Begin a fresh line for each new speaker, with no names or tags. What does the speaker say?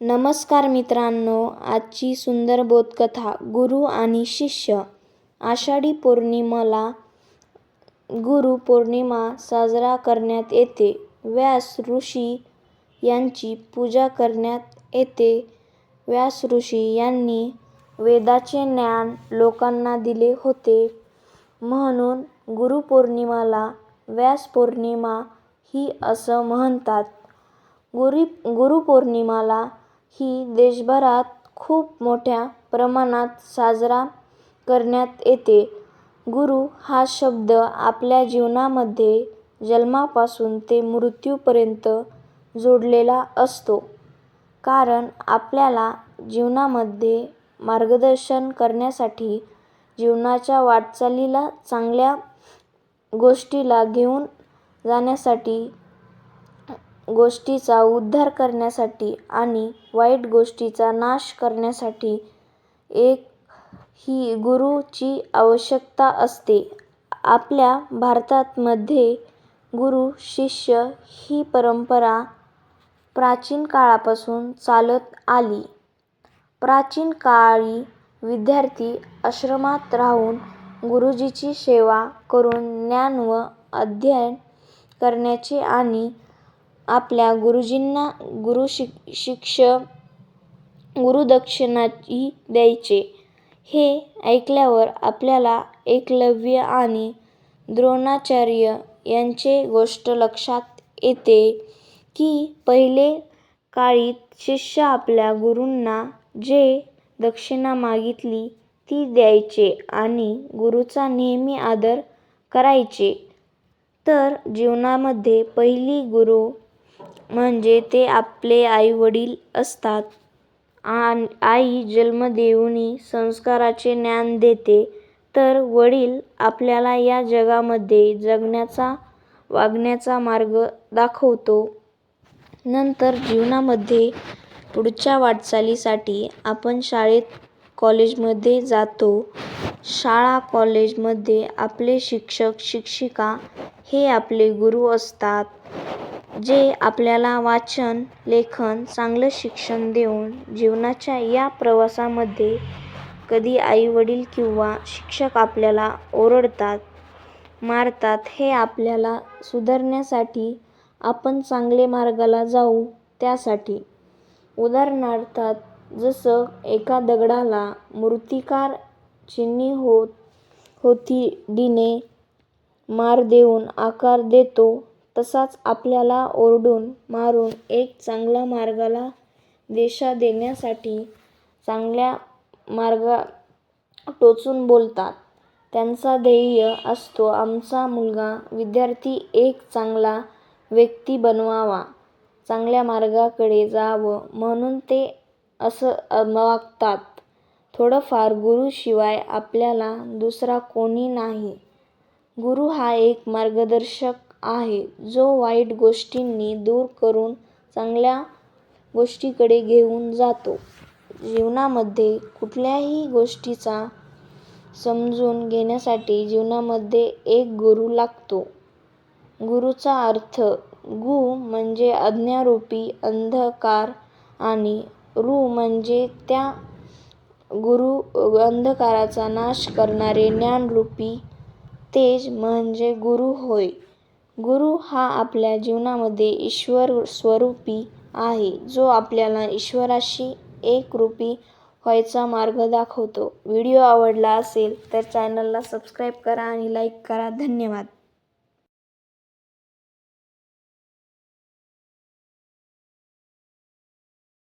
नमस्कार मित्रांनो आजची सुंदर बोधकथा गुरु आणि शिष्य आषाढी पौर्णिमेला गुरु पौर्णिमा साजरा करण्यात येते. व्यास ऋषी यांची पूजा करण्यात येते. व्यास ऋषी यांनी वेदाचे ज्ञान लोकांना दिले होते. म्हणून गुरुपौर्णिमाला व्यास पौर्णिमा ही असं म्हणतात. गुरु गुरुपौर्णिमाला ही देशभरात खूप मोठ्या प्रमाणात साजरा करण्यात येते. गुरु हा शब्द आपल्या जीवनामध्ये जन्मापासून ते मृत्यूपर्यंत जोडलेला असतो. कारण आपल्याला जीवनामध्ये मार्गदर्शन करण्यासाठी, जीवनाच्या वाटचालीला चांगल्या गोष्टीला घेऊन जाण्यासाठी, गोष्टीचा उद्धार करण्यासाठी आणि वाईट गोष्टीचा नाश करण्यासाठी एक ही गुरुची आवश्यकता असते. आपल्या भारतातमध्ये गुरु-शिष्य ही परंपरा प्राचीन काळापासून चालत आली. प्राचीन काळी विद्यार्थी आश्रमात राहून गुरुजीची सेवा करून ज्ञान व अध्ययन करण्याचे आणि आपल्या गुरुजींना गुरुदक्षिणाही द्यायचे. हे ऐकल्यावर आपल्याला एकलव्य आणि द्रोणाचार्य यांचे गोष्ट लक्षात येते की पहिले काळीत शिष्य आपल्या गुरूंना जे दक्षिणा मागितली ती द्यायचे आणि गुरुचा नेहमी आदर करायचे. तर जीवनामध्ये पहिली गुरु म्हणजे ते आपले आई-वडील असतात. आई जन्म देऊनही संस्काराचे ज्ञान देते तर वडील आपल्याला या जगामध्ये जगण्याचा, वागण्याचा मार्ग दाखवतो. नंतर जीवनामध्ये पुढच्या वाटचालीसाठी आपण शाळेत कॉलेजमध्ये जातो. शाळा कॉलेजमध्ये आपले शिक्षक-शिक्षिका हे आपले गुरू असतात. जे आपल्याला वाचन, लेखन, चांगलं शिक्षण देऊन जीवनाच्या या प्रवासामध्ये कधी आई-वडील किंवा शिक्षक आपल्याला ओरडतात, मारतात हे आपल्याला सुधारण्यासाठी, आपण चांगले मार्गाला जाऊ त्यासाठी. उदाहरणार्थ जसं एका दगडाला मूर्तिकार चिनी डीने मार देऊन आकार देतो तसाच आपल्याला ओरडून, मारून एक चांगल्या मार्गाला दिशा देण्यासाठी चांगल्या मार्गा टोचून बोलतात. त्यांचा ध्येय असतो आमचा मुलगा, विद्यार्थी एक चांगला व्यक्ती बनवावा चांगल्या मार्गाकडे जावं म्हणून ते असं वागतात. थोडंफार गुरुशिवाय आपल्याला दुसरा कोणी नाही. गुरु हा एक मार्गदर्शक आहे जो वाईट गोष्टींनी दूर करून चांगल्या गोष्टीकडे घेऊन जातो. जीवनामध्ये कुठल्याही गोष्टीचा समजून घेण्यासाठी जीवनामध्ये एक गुरू लागतो. गुरूचा अर्थ गु म्हणजे अज्ञारूपी अंधकार आणि रू म्हणजे त्या अंधकाराचा नाश करणारे ज्ञानरूपी तेज म्हणजे गुरू होय. गुरु हा आपल्या जीवनामध्ये ईश्वर स्वरूपी आहे जो आपल्याला ईश्वराशी एकरूपी व्हायचा मार्ग दाखवतो. व्हिडिओ आवडला असेल तर चॅनलला सबस्क्राईब करा आणि लाईक करा. धन्यवाद.